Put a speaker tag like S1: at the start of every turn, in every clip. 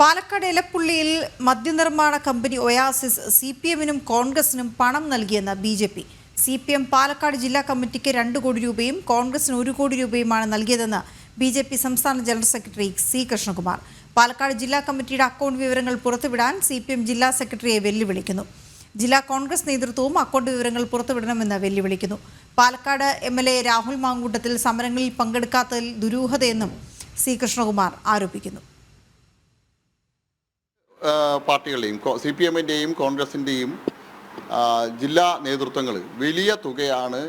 S1: പാലക്കാട് എലപ്പുള്ളിയിൽ മദ്യനിർമ്മാണ company Oasis C P എമ്മിനും കോൺഗ്രസിനും പണം നൽകിയെന്ന് B J P C P M Palakkad ജില്ലാ കമ്മിറ്റിക്ക് രണ്ട് കോടി രൂപയും കോൺഗ്രസിന് ഒരു കോടി രൂപയുമാണ് നൽകിയതെന്ന് ബി ജെ പി സംസ്ഥാന general secretary C Krishnakumar. Palakkad ജില്ലാ കമ്മിറ്റിയുടെ അക്കൗണ്ട് വിവരങ്ങൾ പുറത്തുവിടാൻ സി പി എം ജില്ലാ സെക്രട്ടറിയെ വെല്ലുവിളിക്കുന്നു. ജില്ലാ കോൺഗ്രസ് നേതൃത്വവും അക്കൗണ്ട് വിവരങ്ങൾ പുറത്തുവിടണമെന്ന് വെല്ലുവിളിക്കുന്നു. Palakkad M L A Rahul Mamkootathil സമരങ്ങളിൽ പങ്കെടുക്കാത്തതിൽ ദുരൂഹതയെന്നും സി കൃഷ്ണകുമാർ ആരോപിക്കുന്നു.
S2: പാർട്ടികളുടെയും സി പി എമ്മിന്റെയും കോൺഗ്രസിന്റെയും ജില്ലാ നേതൃത്വങ്ങൾ വലിയ തുകയാണ്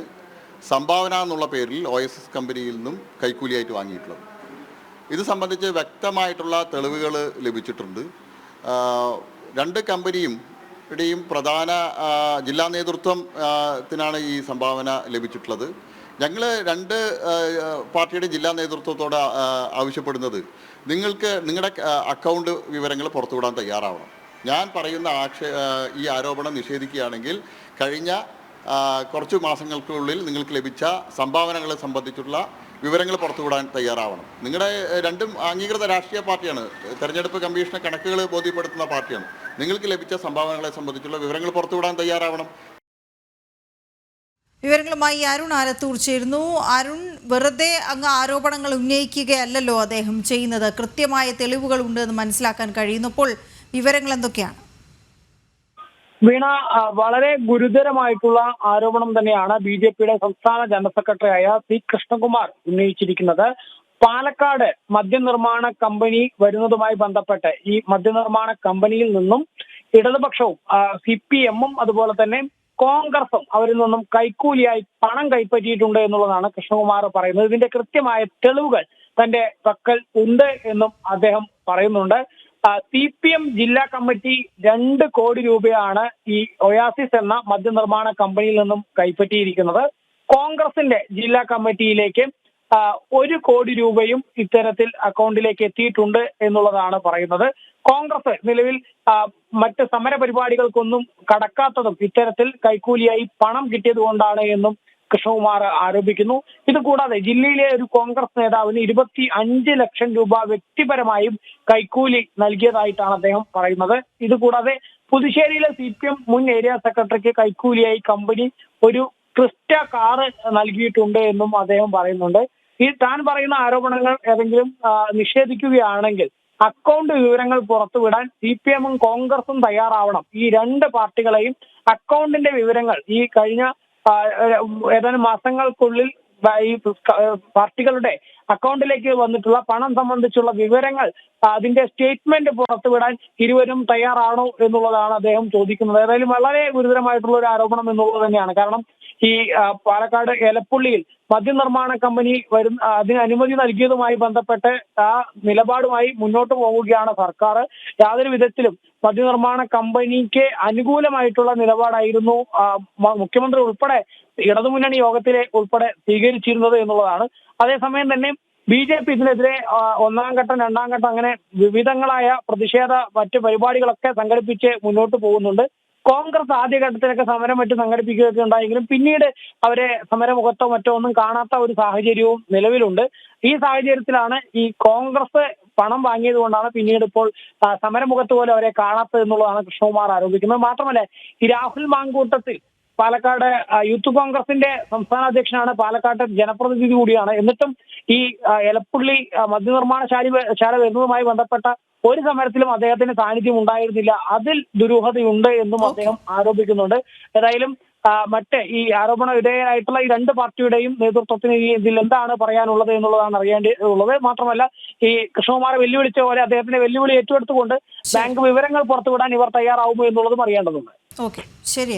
S2: സംഭാവന എന്നുള്ള പേരിൽ ഒ എസ് എസ് കമ്പനിയിൽ നിന്നും കൈക്കൂലിയായിട്ട് വാങ്ങിയിട്ടുള്ളത്. ഇത് സംബന്ധിച്ച് വ്യക്തമായിട്ടുള്ള തെളിവുകൾ ലഭിച്ചിട്ടുണ്ട്. രണ്ട് കമ്പനിയും യുടെയും പ്രധാന ജില്ലാ നേതൃത്വം ത്തിനാണ് ഈ സംഭാവന ലഭിച്ചിട്ടുള്ളത്. ഞങ്ങൾ രണ്ട് പാർട്ടിയുടെ ജില്ലാ നേതൃത്വത്തോട് ആവശ്യപ്പെടുന്നത് നിങ്ങൾക്ക് നിങ്ങളുടെ അക്കൗണ്ട് വിവരങ്ങൾ പുറത്തുവിടാൻ തയ്യാറാവണം. ഞാൻ പറയുന്ന ആക്ഷേ ഈ ആരോപണം നിഷേധിക്കുകയാണെങ്കിൽ കഴിഞ്ഞ കുറച്ച് മാസങ്ങൾക്കുള്ളിൽ നിങ്ങൾക്ക് ലഭിച്ച സംഭാവനകളെ സംബന്ധിച്ചുള്ള വിവരങ്ങൾ പുറത്തുവിടാൻ തയ്യാറാവണം. നിങ്ങളുടെ രണ്ടും അംഗീകൃത രാഷ്ട്രീയ പാർട്ടിയാണ്. തെരഞ്ഞെടുപ്പ് കമ്മീഷനെ കണക്കുകൾ ബോധ്യപ്പെടുത്തുന്ന പാർട്ടിയാണ്. നിങ്ങൾക്ക് ലഭിച്ച സംഭാവനകളെ സംബന്ധിച്ചുള്ള വിവരങ്ങൾ പുറത്തുവിടാൻ തയ്യാറാവണം.
S1: വിവരങ്ങളുമായി അരുൺ ആലത്തൂർ ചേരുന്നു. അരുൺ വെറുതെ അങ്ങ് ആരോപണങ്ങൾ ഉന്നയിക്കുകയല്ലല്ലോ അദ്ദേഹം ചെയ്യുന്നത്. കൃത്യമായ തെളിവുകൾ ഉണ്ട് എന്ന് മനസ്സിലാക്കാൻ കഴിയുന്നപ്പോൾ വിവരങ്ങൾ എന്തൊക്കെയാണ്?
S3: വീണ വളരെ ഗുരുതരമായിട്ടുള്ള ആരോപണം തന്നെയാണ് ബി ജെ പിയുടെ സംസ്ഥാന ജനറൽ സെക്രട്ടറിയായ സി കൃഷ്ണകുമാർ ഉന്നയിച്ചിരിക്കുന്നത്. പാലക്കാട് മദ്യനിർമ്മാണ കമ്പനി വരുന്നതുമായി ബന്ധപ്പെട്ട് ഈ മദ്യനിർമ്മാണ കമ്പനിയിൽ നിന്നും ഇടതുപക്ഷവും സി പി എമ്മും അതുപോലെ തന്നെ കോൺഗ്രസും അവരിൽ നിന്നും കൈക്കൂലിയായി പണം കൈപ്പറ്റിയിട്ടുണ്ട് എന്നുള്ളതാണ് കൃഷ്ണകുമാർ പറയുന്നത്. ഇതിന്റെ കൃത്യമായ തെളിവുകൾ തന്റെ പക്കൽ ഉണ്ട് എന്നും അദ്ദേഹം പറയുന്നുണ്ട്. സി പി എം ജില്ലാ കമ്മിറ്റി രണ്ട് കോടി രൂപയാണ് ഈ ഒയാസിസ് എന്ന മദ്യനിർമ്മാണ കമ്പനിയിൽ നിന്നും കൈപ്പറ്റിയിരിക്കുന്നത്. കോൺഗ്രസിന്റെ ജില്ലാ കമ്മിറ്റിയിലേക്ക് ഒരു കോടി രൂപയും ഇത്തരത്തിൽ അക്കൗണ്ടിലേക്ക് എത്തിയിട്ടുണ്ട് എന്നുള്ളതാണ് പറയുന്നത്. കോൺഗ്രസ് നിലവിൽ മറ്റ് സമര പരിപാടികൾക്കൊന്നും കടക്കാത്തതും ഇത്തരത്തിൽ കൈക്കൂലിയായി പണം കിട്ടിയത് കൊണ്ടാണ് എന്നും കൃഷ്ണകുമാർ ആരോപിക്കുന്നു. ഇതുകൂടാതെ ജില്ലയിലെ ഒരു കോൺഗ്രസ് നേതാവിന് ഇരുപത്തി അഞ്ച് ലക്ഷം രൂപ വ്യക്തിപരമായും കൈക്കൂലി നൽകിയതായിട്ടാണ് അദ്ദേഹം പറയുന്നത്. ഇതുകൂടാതെ പുതുശ്ശേരിയിലെ സി പി എം മുൻ ഏരിയ സെക്രട്ടറിക്ക് കൈക്കൂലിയായി കമ്പനി ഒരു ക്രിസ്റ്റ കാറ് നൽകിയിട്ടുണ്ട് എന്നും അദ്ദേഹം പറയുന്നുണ്ട്. ഈ താൻ പറയുന്ന ആരോപണങ്ങൾ ഏതെങ്കിലും നിഷേധിക്കുകയാണെങ്കിൽ അക്കൗണ്ട് വിവരങ്ങൾ പുറത്തുവിടാൻ സി പി എമ്മും കോൺഗ്രസും തയ്യാറാവണം. ഈ രണ്ട് പാർട്ടികളെയും അക്കൗണ്ടിന്റെ വിവരങ്ങൾ ഈ കഴിഞ്ഞ ഏതാനും മാസങ്ങൾക്കുള്ളിൽ ഈ പാർട്ടികളുടെ അക്കൗണ്ടിലേക്ക് വന്നിട്ടുള്ള പണം സംബന്ധിച്ചുള്ള വിവരങ്ങൾ അതിന്റെ സ്റ്റേറ്റ്മെന്റ് പുറത്തുവിടാൻ ഇരുവരും തയ്യാറാണോ എന്നുള്ളതാണ് അദ്ദേഹം ചോദിക്കുന്നത്. ഏതായാലും വളരെ ഗുരുതരമായിട്ടുള്ള ഒരു ആരോപണം എന്നുള്ളത് തന്നെയാണ്. കാരണം ഈ പാലക്കാട് എലപ്പുള്ളിയിൽ മദ്യനിർമ്മാണ കമ്പനി വരുന്ന അതിന് അനുമതി നൽകിയതുമായി ബന്ധപ്പെട്ട് ആ നിലപാടുമായി മുന്നോട്ട് പോവുകയാണ് സർക്കാർ. യാതൊരു വിധത്തിലും മദ്യനിർമ്മാണ കമ്പനിക്ക് അനുകൂലമായിട്ടുള്ള നിലപാടായിരുന്നു മുഖ്യമന്ത്രി ഉൾപ്പെടെ ഇടതുമുന്നണി യോഗത്തിലെ ഉൾപ്പെടെ സ്വീകരിച്ചിരുന്നത് എന്നുള്ളതാണ് അതേസമയം തന്നെ ബി ജെ പി ഇതിനെതിരെ ഒന്നാം ഘട്ടം രണ്ടാം ഘട്ടം അങ്ങനെ വിവിധങ്ങളായ പ്രതിഷേധ മറ്റ് പരിപാടികളൊക്കെ സംഘടിപ്പിച്ച് മുന്നോട്ട് പോകുന്നുണ്ട്. കോൺഗ്രസ് ആദ്യഘട്ടത്തിലൊക്കെ സമരം മറ്റ് സംഘടിപ്പിക്കുകയൊക്കെ ഉണ്ടായെങ്കിലും പിന്നീട് അവരെ സമരമുഖത്തോ മറ്റോ ഒന്നും കാണാത്ത ഒരു സാഹചര്യവും നിലവിലുണ്ട്. ഈ സാഹചര്യത്തിലാണ് ഈ കോൺഗ്രസ് പണം വാങ്ങിയത് കൊണ്ടാണ് പിന്നീട് ഇപ്പോൾ സമരമുഖത്ത് പോലും അവരെ കാണാത്തത് എന്നുള്ളതാണ് കൃഷ്ണകുമാർ ആരോപിക്കുന്നത്. മാത്രമല്ല ഈ രാഹുൽ മാങ്കൂട്ടത്തിൽ പാലക്കാട് യൂത്ത് കോൺഗ്രസിന്റെ സംസ്ഥാന അധ്യക്ഷനാണ് പാലക്കാട്ട് ജനപ്രതിനിധി കൂടിയാണ്. എന്നിട്ടും ഈ എലപ്പുള്ളി മദ്യനിർമ്മാണ ശാല ശാല വരുന്നതുമായി ബന്ധപ്പെട്ട ഒരു സമരത്തിലും അദ്ദേഹത്തിന് സാന്നിധ്യം ഉണ്ടായിരുന്നില്ല. അതിൽ ദുരൂഹതയുണ്ട് എന്നും അദ്ദേഹം ആരോപിക്കുന്നുണ്ട്. ഏതായാലും മറ്റേ ഈ ആരോപണ വിധേയരായിട്ടുള്ള ഈ രണ്ട് പാർട്ടിയുടെയും നേതൃത്വത്തിന് ഈ ഇതിൽ എന്താണ് പറയാനുള്ളത് എന്നുള്ളതാണ് അറിയേണ്ടി ഉള്ളത്. മാത്രമല്ല ഈ കൃഷ്ണകുമാർ വെല്ലുവിളിച്ച പോലെ അദ്ദേഹത്തിന്റെ വെല്ലുവിളി ഏറ്റെടുത്തുകൊണ്ട് ബാങ്ക് വിവരങ്ങൾ പുറത്തുവിടാൻ ഇവർ തയ്യാറാവുമോ എന്നുള്ളതും അറിയേണ്ടതുണ്ട്.
S1: ഓക്കെ. ശരി